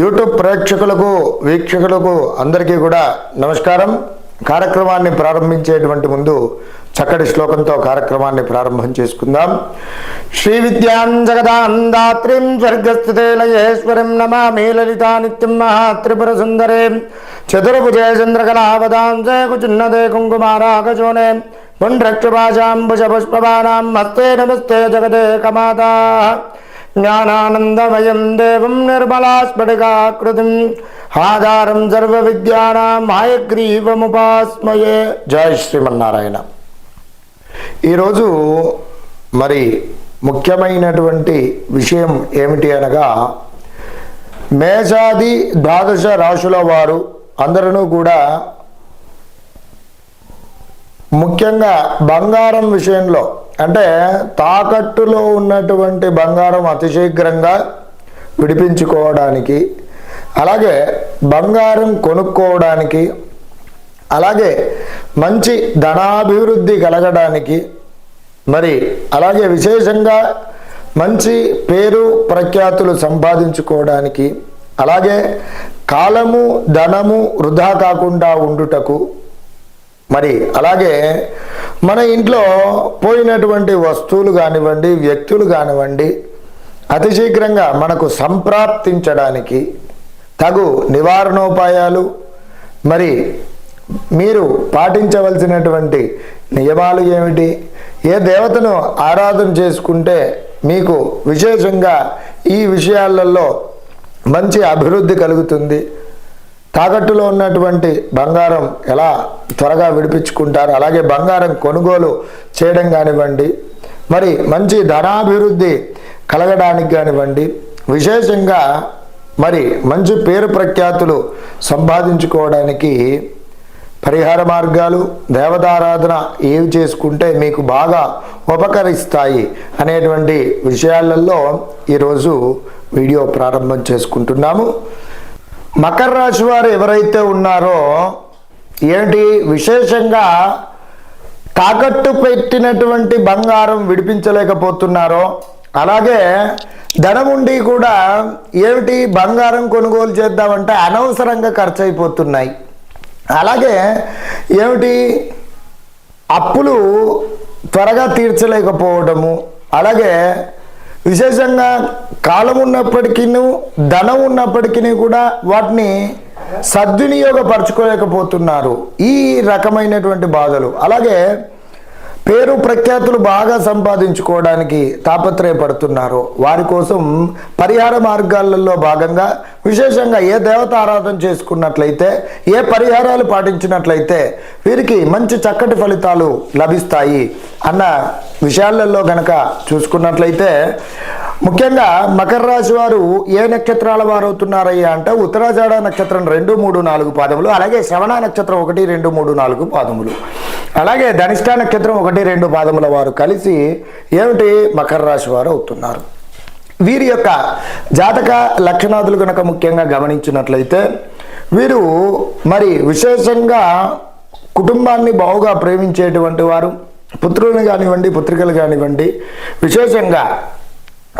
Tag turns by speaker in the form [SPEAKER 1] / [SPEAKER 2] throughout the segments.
[SPEAKER 1] YouTube ప్రేక్షకులకు వీక్షకులకు అందరికీ కూడా నమస్కారం. కార్యక్రమాన్ని ప్రారంభించేటువంటి ముందు చక్కటి శ్లోకంతో కార్యక్రమాన్ని ప్రారంభం చేసుకుందాం. శ్రీ విద్యాం జగదాందాత్రిం స్వర్గస్థితే లయేశ్వరిం నమామి లలితా నిత్యం మహాత్రిపుర సుందరే. చతుర్భుజే చంద్రకళావదాంసే కుచున్నదే కుంకుమారాకచోనే పుండ్రక్షుభాషాంబుజ పుష్పవానాం హస్తే నమస్తే జగదే కమాతా జ్ఞానానందమయం దేవం నిర్మలాస్ఫటికాకృతిం. ఆధారం సర్వ విద్యానాం ఆయగ్రీవముపాస్మయే. జయ శ్రీమన్నారాయణ. ఈరోజు మరి ముఖ్యమైనటువంటి విషయం ఏమిటి అనగా మేషాది ద్వాదశ రాశుల వారు అందరూ కూడా ముఖ్యంగా బంగారం విషయంలో అంటే తాకట్టులో ఉన్నటువంటి బంగారం అతి శీఘ్రంగా విడిపించుకోవడానికి అలాగే బంగారం కొనుక్కోవడానికి అలాగే మంచి ధనాభివృద్ధి కలగడానికి మరి అలాగే విశేషంగా మంచి పేరు ప్రఖ్యాతులు సంపాదించుకోవడానికి అలాగే కాలము ధనము వృధా కాకుండా ఉండుటకు మరి అలాగే మన ఇంట్లో పోయినటువంటి వస్తువులు కానివ్వండి వ్యక్తులు కానివ్వండి అతి శీఘ్రంగా మనకు సంప్రాప్తించడానికి తగు నివారణోపాయాలు మరి మీరు పాటించవలసినటువంటి నియమాలు ఏమిటి? ఏ దేవతను ఆరాధన చేసుకుంటే మీకు విశేషంగా ఈ విషయాలలో మంచి అభివృద్ధి కలుగుతుంది? తాకట్టులో ఉన్నటువంటి బంగారం ఎలా త్వరగా విడిపించుకుంటారు? అలాగే బంగారం కొనుగోలు చేయడం కానివ్వండి మరి మంచి ధనాభివృద్ధి కలగడానికి కానివ్వండి విశేషంగా మరి మంచి పేరు ప్రఖ్యాతులు సంపాదించుకోవడానికి పరిహార మార్గాలు దేవతారాధన ఏవి చేసుకుంటే మీకు బాగా ఉపకరిస్తాయి అనేటువంటి విషయాలలో ఈరోజు వీడియో ప్రారంభం చేసుకుంటున్నాము. మకర రాశి వారు ఎవరైతే ఉన్నారో ఏంటి? విశేషంగా తాకట్టు పెట్టినటువంటి బంగారం విడిపించలేకపోతున్నారో అలాగే ధనముండి కూడా ఏమిటి? బంగారం కొనుగోలు చేద్దామంటే అనవసరంగా ఖర్చు అయిపోతున్నాయి అలాగే ఏమిటి? అప్పులు త్వరగా తీర్చలేకపోవడము. అలాగే విశేషంగా కాలం ఉన్నప్పటికీ ధనం ఉన్నప్పటికీ కూడా వాటిని సద్వినియోగపరచుకోలేకపోతున్నారు. ఈ రకమైనటువంటి బాధలు. అలాగే పేరు ప్రఖ్యాతులు బాగా సంపాదించుకోవడానికి తాపత్రయపడుతున్నారు. వారి కోసం పరిహార మార్గాలలో భాగంగా విశేషంగా ఏ దేవత ఆరాధన చేసుకున్నట్లయితే ఏ పరిహారాలు పాటించినట్లయితే వీరికి మంచి చక్కటి ఫలితాలు లభిస్తాయి అన్న విషయాలలో గనక చూసుకున్నట్లయితే ముఖ్యంగా మకర రాశి వారు ఏ నక్షత్రాల వారు అవుతున్నారయ్యా అంటే ఉత్తరాజాడ నక్షత్రం రెండు మూడు నాలుగు పాదములు అలాగే శ్రవణ నక్షత్రం ఒకటి రెండు మూడు నాలుగు పాదములు. అలాగే ధనిష్ట నక్షత్రం ఒకటి రెండు పాదముల వారు కలిసి ఏమిటి మకర రాశి వారు అవుతున్నారు. వీరి యొక్క జాతక లక్షణాదులు కనుక ముఖ్యంగా గమనించినట్లయితే వీరు మరి విశేషంగా కుటుంబాన్ని బావుగా ప్రేమించేటువంటి వారు పుత్రులను కానివ్వండి పుత్రికలు కానివ్వండి విశేషంగా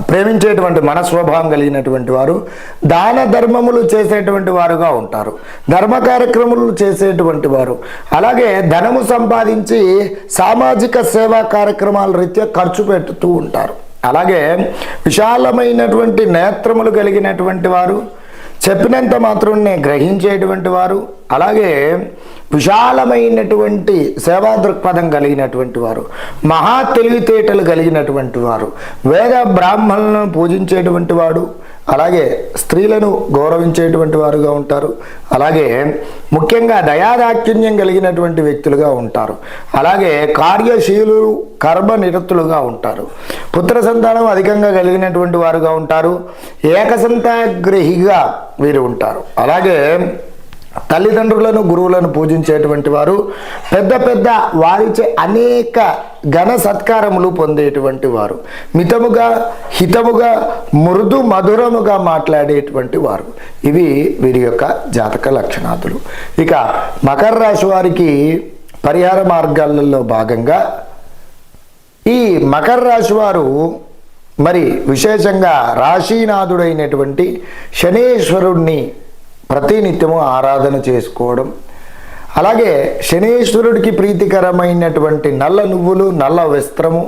[SPEAKER 1] ప్రేమించేటువంటి మనస్వభావం కలిగినటువంటి వారు దాన ధర్మములు చేసేటువంటి వారుగా ఉంటారు. ధర్మ కార్యక్రమాలు చేసేటువంటి వారు. అలాగే ధనము సంపాదించి సామాజిక సేవా కార్యక్రమాల రీత్యా ఖర్చు పెడుతూ ఉంటారు. అలాగే విశాలమైనటువంటి నేత్రములు కలిగినటువంటి వారు చెప్పినంత మాత్రాన్ని గ్రహించేటువంటి వారు అలాగే విశాలమైనటువంటి సేవా దృక్పథం కలిగినటువంటి వారు మహా తెలివితేటలు కలిగినటువంటి వారు వేద బ్రాహ్మణులను పూజించేటువంటి వాడు అలాగే స్త్రీలను గౌరవించేటువంటి వారుగా ఉంటారు. అలాగే ముఖ్యంగా దయాదాక్షిణ్యం కలిగినటువంటి వ్యక్తులుగా ఉంటారు. అలాగే కార్యశీలులు కర్మ నిరతులుగా ఉంటారు. పుత్ర సంతానం అధికంగా కలిగినటువంటి వారుగా ఉంటారు. ఏకసంతాగ్రహిగా వీరు ఉంటారు. అలాగే తల్లిదండ్రులను గురువులను పూజించేటువంటి వారు పెద్ద పెద్ద వారిచే అనేక ఘన సత్కారములు పొందేటువంటి వారు మితముగా హితముగా మృదు మధురముగా మాట్లాడేటువంటి వారు. ఇవి వీరి యొక్క జాతక లక్షణాదులు. ఇక మకర రాశి వారికి పరిహార మార్గాలలో భాగంగా ఈ మకర రాశి వారు మరి విశేషంగా రాశీనాథుడైనటువంటి శనేశ్వరుణ్ణి ప్రతినిత్యము ఆరాధన చేసుకోవడం. అలాగే శనీశ్వరుడికి ప్రీతికరమైనటువంటి నల్ల నువ్వులు నల్ల వస్త్రము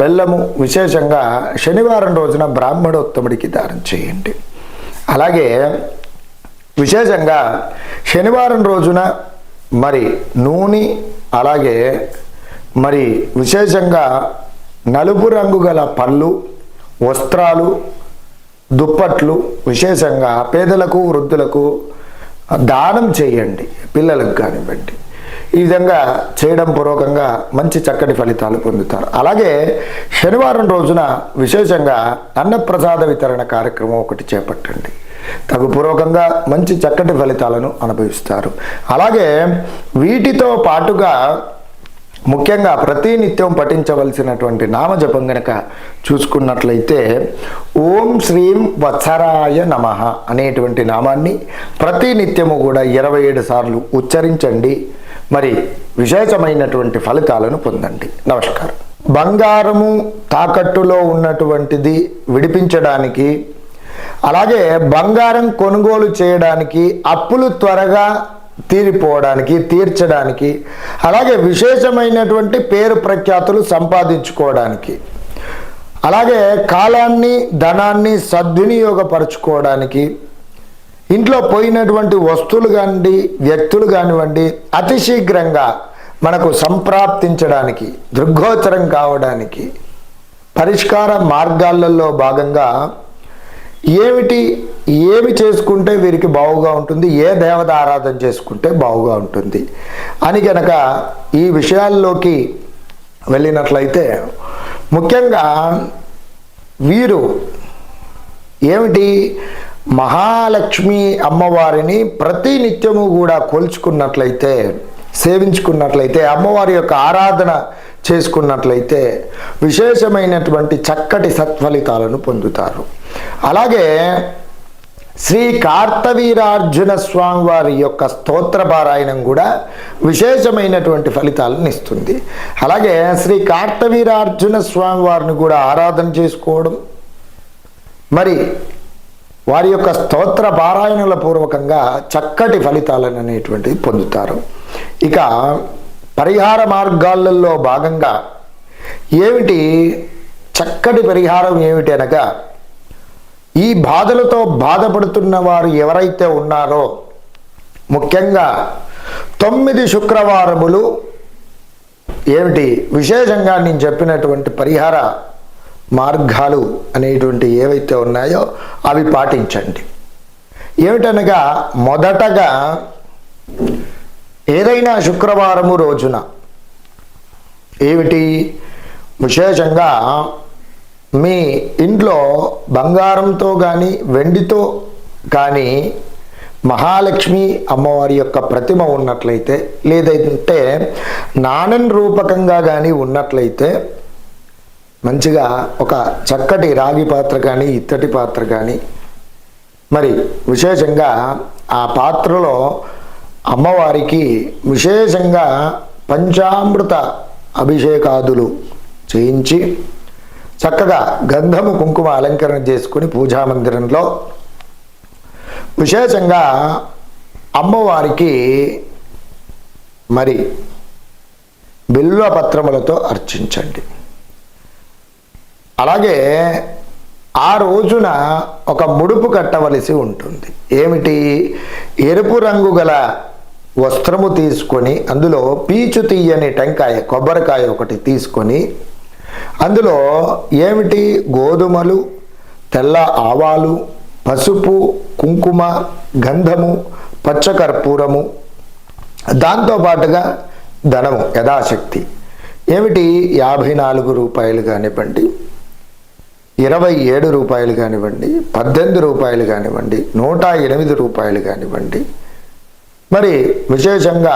[SPEAKER 1] బెల్లము విశేషంగా శనివారం రోజున బ్రాహ్మణోత్తముడికి దానం చేయండి. అలాగే విశేషంగా శనివారం రోజున మరి నూనె అలాగే మరి విశేషంగా నలుపు రంగు గల పళ్ళు వస్త్రాలు దుప్పట్లు విశేషంగా పేదలకు వృద్ధులకు దానం చేయండి పిల్లలకు కానివ్వండి. ఈ విధంగా చేయడం పూర్వకంగా మంచి చక్కటి ఫలితాలు పొందుతారు. అలాగే శనివారం రోజున విశేషంగా అన్నప్రసాద వితరణ కార్యక్రమం ఒకటి చేపట్టండి. తగుపూర్వకంగా మంచి చక్కటి ఫలితాలను అనుభవిస్తారు. అలాగే వీటితో పాటుగా ముఖ్యంగా ప్రతినిత్యం పఠించవలసినటువంటి నామజపం గనక చూసుకున్నట్లయితే ఓం శ్రీం వత్సరాయ నమ అనేటువంటి నామాన్ని ప్రతి నిత్యము కూడా ఇరవై ఏడు సార్లు ఉచ్చరించండి. మరి విశేషమైనటువంటి ఫలితాలను పొందండి. నమస్కారం. బంగారము తాకట్టులో ఉన్నటువంటిది విడిపించడానికి అలాగే బంగారం కొనుగోలు చేయడానికి అప్పులు త్వరగా తీరిపోవడానికి తీర్చడానికి అలాగే విశేషమైనటువంటి పేరు ప్రఖ్యాతులు సంపాదించుకోవడానికి అలాగే కాలాన్ని ధనాన్ని సద్వినియోగపరచుకోవడానికి ఇంట్లో పోయినటువంటి వస్తువులు కానివ్వండి వ్యక్తులు కానివ్వండి అతి శీఘ్రంగా మనకు సంప్రాప్తించడానికి దృగ్గోచరం కావడానికి పరిష్కార మార్గాలలో భాగంగా ఏమిటి? ఏమి చేసుకుంటే వీరికి బావుగా ఉంటుంది? ఏ దేవత ఆరాధన చేసుకుంటే బావుగా ఉంటుంది? అని కనుక ఈ విషయాల్లోకి వెళ్ళినట్లయితే ముఖ్యంగా వీరు ఏమిటి? మహాలక్ష్మి అమ్మవారిని ప్రతి నిత్యము కూడా కొలుచుకున్నట్లయితే సేవించుకున్నట్లయితే అమ్మవారి యొక్క ఆరాధన చేసుకున్నట్లయితే విశేషమైనటువంటి చక్కటి సత్ఫలితాలను పొందుతారు. అలాగే శ్రీ కార్తవీరార్జున స్వామి వారి యొక్క స్తోత్ర పారాయణం కూడా విశేషమైనటువంటి ఫలితాలను ఇస్తుంది. అలాగే శ్రీ కార్తవీరార్జున స్వామి వారిని కూడా ఆరాధన చేసుకోవడం మరి వారి యొక్క స్తోత్ర పారాయణల పూర్వకంగా చక్కటి ఫలితాలను అనేటువంటిది పొందుతారు. ఇక పరిహార మార్గాలలో భాగంగా ఏమిటి? చక్కటి పరిహారం ఏమిటి అనగా ఈ బాధలతో బాధపడుతున్న వారు ఎవరైతే ఉన్నారో ముఖ్యంగా తొమ్మిది శుక్రవారములు ఏమిటి? విశేషంగా నేను చెప్పినటువంటి పరిహార మార్గాలు అనేటువంటి ఏవైతే ఉన్నాయో అవి పాటించండి. ఏమిటనగా మొదటగా ఏదైనా శుక్రవారము రోజున. ఏమిటి? విశేషంగా మీ ఇంట్లో బంగారంతో కానీ వెండితో కానీ మహాలక్ష్మి అమ్మవారి యొక్క ప్రతిమ ఉన్నట్లయితే లేదంటే నాణన్ రూపకంగా కానీ ఉన్నట్లయితే మంచిగా ఒక చక్కటి రాగి పాత్ర కానీ ఇత్తటి పాత్ర కానీ మరి విశేషంగా ఆ పాత్రలో అమ్మవారికి విశేషంగా పంచామృత అభిషేకాదులు చేయించి చక్కగా గంధము కుంకుమ అలంకరణ చేసుకుని పూజా మందిరంలో విశేషంగా అమ్మవారికి మరి బిల్వ పత్రములతో అర్చించండి. అలాగే ఆ రోజున ఒక ముడుపు కట్టవలసి ఉంటుంది. ఏమిటి? ఎరుపు రంగు గల వస్త్రము తీసుకొని అందులో పీచు తీయని టెంకాయ కొబ్బరికాయ ఒకటి తీసుకొని అందులో ఏమిటి? గోధుమలు తెల్ల ఆవాలు పసుపు కుంకుమ గంధము పచ్చకర్పూరము దాంతోపాటుగా ధనము యథాశక్తి. ఏమిటి? యాభై నాలుగు రూపాయలు కానివ్వండి ఇరవై ఏడు రూపాయలు కానివ్వండి పద్దెనిమిది రూపాయలు కానివ్వండి నూట ఎనిమిది రూపాయలు కానివ్వండి మరి విశేషంగా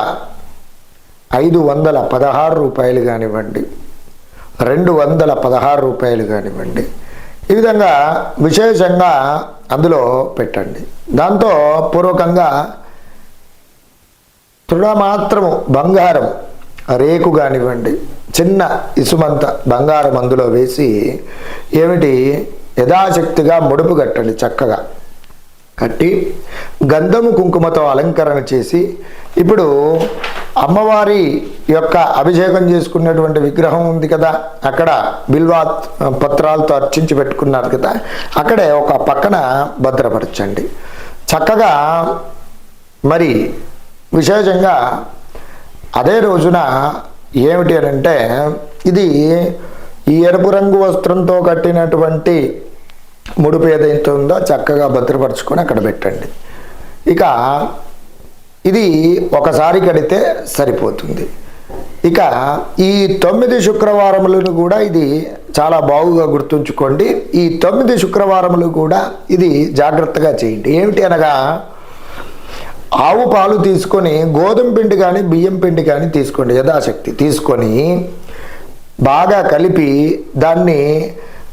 [SPEAKER 1] ఐదు వందల పదహారు రూపాయలు కానివ్వండి రెండు వందల పదహారు రూపాయలు కానివ్వండి ఈ విధంగా విశేషంగా అందులో పెట్టండి. దాంతో పూర్వకంగా తృణమాత్రము బంగారం రేకు కానివ్వండి చిన్న ఇసుమంత బంగారం అందులో వేసి ఏమిటి? యథాశక్తిగా ముడుపు కట్టండి చక్కగా. కట్టి గంధము కుంకుమతో అలంకరణ చేసి ఇప్పుడు అమ్మవారి యొక్క అభిషేకం చేసుకున్నటువంటి విగ్రహం ఉంది కదా అక్కడ బిల్వా పత్రాలతో అర్చించి పెట్టుకున్నారు కదా అక్కడే ఒక పక్కన భద్రపరచండి. చక్కగా మరి విశేషంగా అదే రోజున ఏమిటి అని అంటే ఇది ఈ ఎరుపు రంగు వస్త్రంతో కట్టినటువంటి ముడుపు ఏదైతే ఉందో చక్కగా భద్రపరచుకొని అక్కడ పెట్టండి. ఇక ఇది ఒకసారి కడితే సరిపోతుంది. ఇక ఈ తొమ్మిది శుక్రవారములను కూడా ఇది చాలా బాగుగా గుర్తుంచుకోండి. ఈ తొమ్మిది శుక్రవారములు కూడా ఇది జాగ్రత్తగా చేయండి. ఏమిటి అనగా ఆవు పాలు తీసుకొని గోధుమ పిండి కానీ బియ్యం పిండి కానీ తీసుకోండి. యథాశక్తి తీసుకొని బాగా కలిపి దాన్ని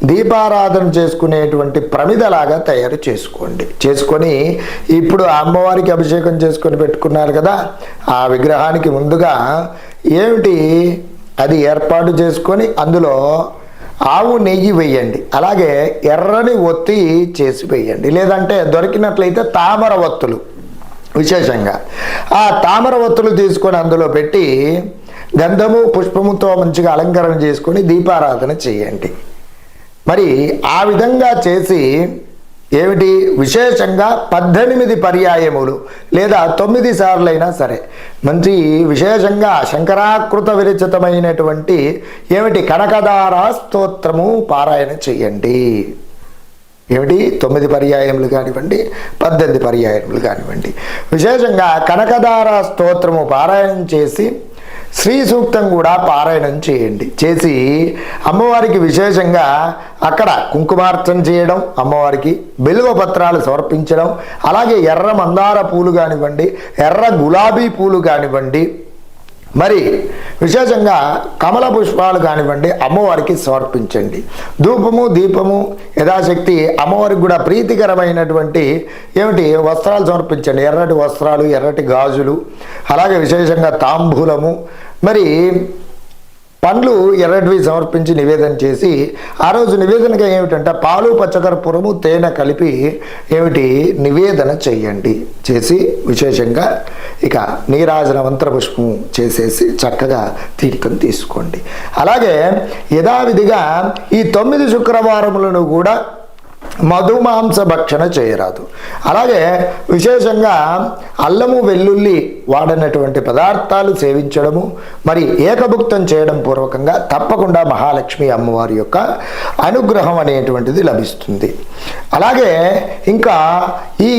[SPEAKER 1] దీపారాధన చేసుకునేటువంటి ప్రమిదలాగా తయారు చేసుకోండి. చేసుకొని ఇప్పుడు అమ్మవారికి అభిషేకం చేసుకొని పెట్టుకున్నారు కదా ఆ విగ్రహానికి ముందుగా ఏమిటి? అది ఏర్పాటు చేసుకొని అందులో ఆవు నెయ్యి వేయండి. అలాగే ఎర్రని ఒత్తి చేసి వేయండి. లేదంటే దొరికినట్లయితే తామర ఒత్తులు విశేషంగా. ఆ తామర ఒత్తులు తీసుకొని అందులో పెట్టి గంధము పుష్పముతో మంచిగా అలంకరణ చేసుకొని దీపారాధన చేయండి. మరి ఆ విధంగా చేసి ఏమిటి? విశేషంగా పద్దెనిమిది పర్యాయములు లేదా తొమ్మిది సార్లైనా సరే. మంచి విశేషంగా శంకరాకృత విరచితమైనటువంటి ఏమిటి? కనకదార స్తోత్రము పారాయణ చేయండి. ఏమిటి? తొమ్మిది పర్యాయములు కానివ్వండి పద్దెనిమిది పర్యాయములు కానివ్వండి. విశేషంగా కనకదార స్తోత్రము పారాయణం చేసి శ్రీ సూక్తం కూడా పారాయణం చేయండి. చేసి అమ్మవారికి విశేషంగా అక్కడ కుంకుమార్చన చేయడం అమ్మవారికి బెలువ పత్రాలు సమర్పించడం అలాగే ఎర్ర మందార పూలు కానివ్వండి ఎర్ర గులాబీ పూలు కానివ్వండి మరి విశేషంగా కమల పుష్పాలు కానివ్వండి అమ్మవారికి సమర్పించండి. ధూపము దీపము యథాశక్తి అమ్మవారికి కూడా ప్రీతికరమైనటువంటి ఏమిటి? వస్త్రాలు సమర్పించండి. ఎర్రటి వస్త్రాలు ఎర్రటి గాజులు అలాగే విశేషంగా తాంబూలము. మరి పండ్లు ఎర్రటివి సమర్పించి నివేదన చేసి ఆ రోజు నివేదనగా ఏమిటంటే పాలు పచ్చకర్పూరము తేనె కలిపి ఏమిటి? నివేదన చేయండి చేసి విశేషంగా ఇక నీరాజన మంత్రపుష్పం చేసేసి చక్కగా తీరికను తీసుకోండి. అలాగే యథావిధిగా ఈ తొమ్మిది శుక్రవారములను కూడా మధుమాంస భక్షణ చేయరాదు అలాగే విశేషంగా అల్లము వెల్లుల్లి వాడనటువంటి పదార్థాలు సేవించడము మరి ఏకభుక్తం చేయడం పూర్వకంగా తప్పకుండా మహాలక్ష్మి అమ్మవారి యొక్క అనుగ్రహం అనేటువంటిది లభిస్తుంది. అలాగే ఇంకా ఈ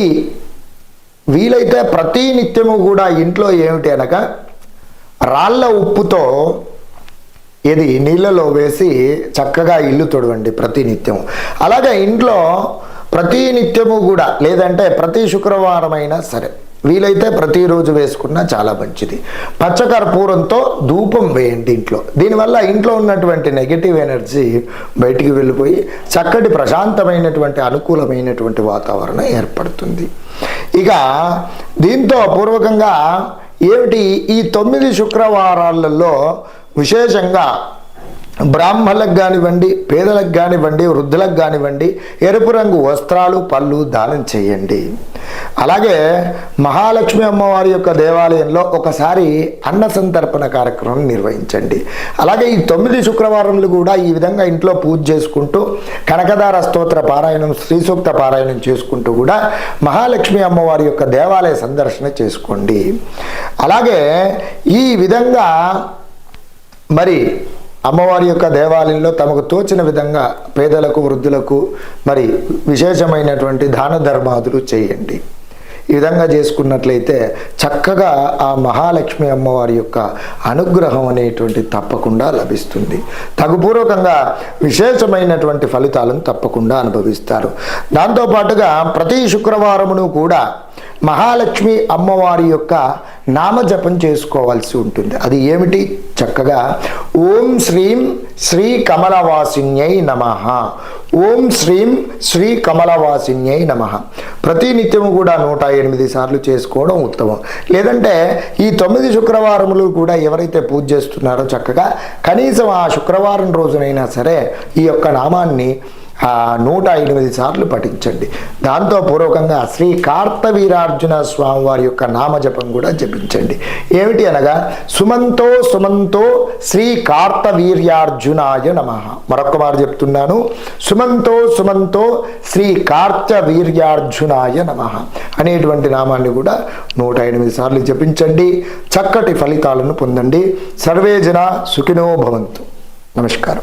[SPEAKER 1] వీలైతే ప్రతి నిత్యము కూడా ఇంట్లో ఏమిటి అనగా రాళ్ళ ఉప్పుతో ఇది నీళ్ళలో వేసి చక్కగా ఇల్లు తొడవండి ప్రతినిత్యం అలాగే ఇంట్లో ప్రతి నిత్యము కూడా లేదంటే ప్రతి శుక్రవారం అయినా సరే వీలైతే ప్రతిరోజు వేసుకున్నా చాలా మంచిది. పచ్చకర్పూరంతో ధూపం వేయండి ఇంట్లో. దీనివల్ల ఇంట్లో ఉన్నటువంటి నెగిటివ్ ఎనర్జీ బయటికి వెళ్ళిపోయి చక్కటి ప్రశాంతమైనటువంటి అనుకూలమైనటువంటి వాతావరణం ఏర్పడుతుంది. ఇక దీంతో పూర్వకంగా ఏమిటి? ఈ తొమ్మిది శుక్రవారాలలో విశేషంగా బ్రాహ్మణులకు కానివ్వండి పేదలకు కానివ్వండి వృద్ధులకు కానివ్వండి ఎరుపు రంగు వస్త్రాలు పళ్ళు దానం చేయండి. అలాగే మహాలక్ష్మి అమ్మవారి యొక్క దేవాలయంలో ఒకసారి అన్న సంతర్పణ కార్యక్రమం నిర్వహించండి. అలాగే ఈ తొమ్మిది శుక్రవారంలో కూడా ఈ విధంగా ఇంట్లో పూజ చేసుకుంటూ కనకదార స్తోత్ర పారాయణం శ్రీ సూక్త పారాయణం చేసుకుంటూ కూడా మహాలక్ష్మి అమ్మవారి యొక్క దేవాలయ సందర్శన చేసుకోండి. అలాగే ఈ విధంగా మరి అమ్మవారి యొక్క దేవాలయంలో తమకు తోచిన విధంగా పేదలకు వృద్ధులకు మరి విశేషమైనటువంటి దాన ధర్మాదులు చేయండి. ఈ విధంగా చేసుకున్నట్లయితే చక్కగా ఆ మహాలక్ష్మి అమ్మవారి యొక్క అనుగ్రహం అనేటువంటి తప్పకుండా లభిస్తుంది. తగుపూర్వకంగా విశేషమైనటువంటి ఫలితాలను తప్పకుండా అనుభవిస్తారు. దాంతోపాటుగా ప్రతి శుక్రవారమును కూడా మహాలక్ష్మి అమ్మవారి యొక్క నామజపం చేసుకోవాల్సి ఉంటుంది. అది ఏమిటి? చక్కగా ఓం శ్రీం శ్రీ కమలవాసిన్యై నమ. ఓం శ్రీం శ్రీ కమలవాసిన్యై నమ. ప్రతి నిత్యము కూడా నూట ఎనిమిది సార్లు చేసుకోవడం ఉత్తమం. లేదంటే ఈ తొమ్మిది శుక్రవారములు కూడా ఎవరైతే పూజ చేస్తున్నారో చక్కగా కనీసం ఆ శుక్రవారం రోజునైనా సరే ఈ యొక్క నామాన్ని నూట ఎనిమిది సార్లు పఠించండి. దాంతో పూర్వకంగా శ్రీ కార్తవీరార్జున స్వామి వారి యొక్క నామజపం కూడా జపించండి. ఏమిటి అనగా సుమంతో సుమంతో శ్రీ కార్తవీర్యార్జునాయ నమ. మరొకమారు చెప్తున్నాను. సుమంతో సుమంతో శ్రీ కార్తవీర్యార్జునాయ నమ అనేటువంటి నామాన్ని కూడా నూట ఎనిమిది సార్లు జపించండి. చక్కటి ఫలితాలను పొందండి. సర్వే జన సుఖినో భవంతు. నమస్కారం.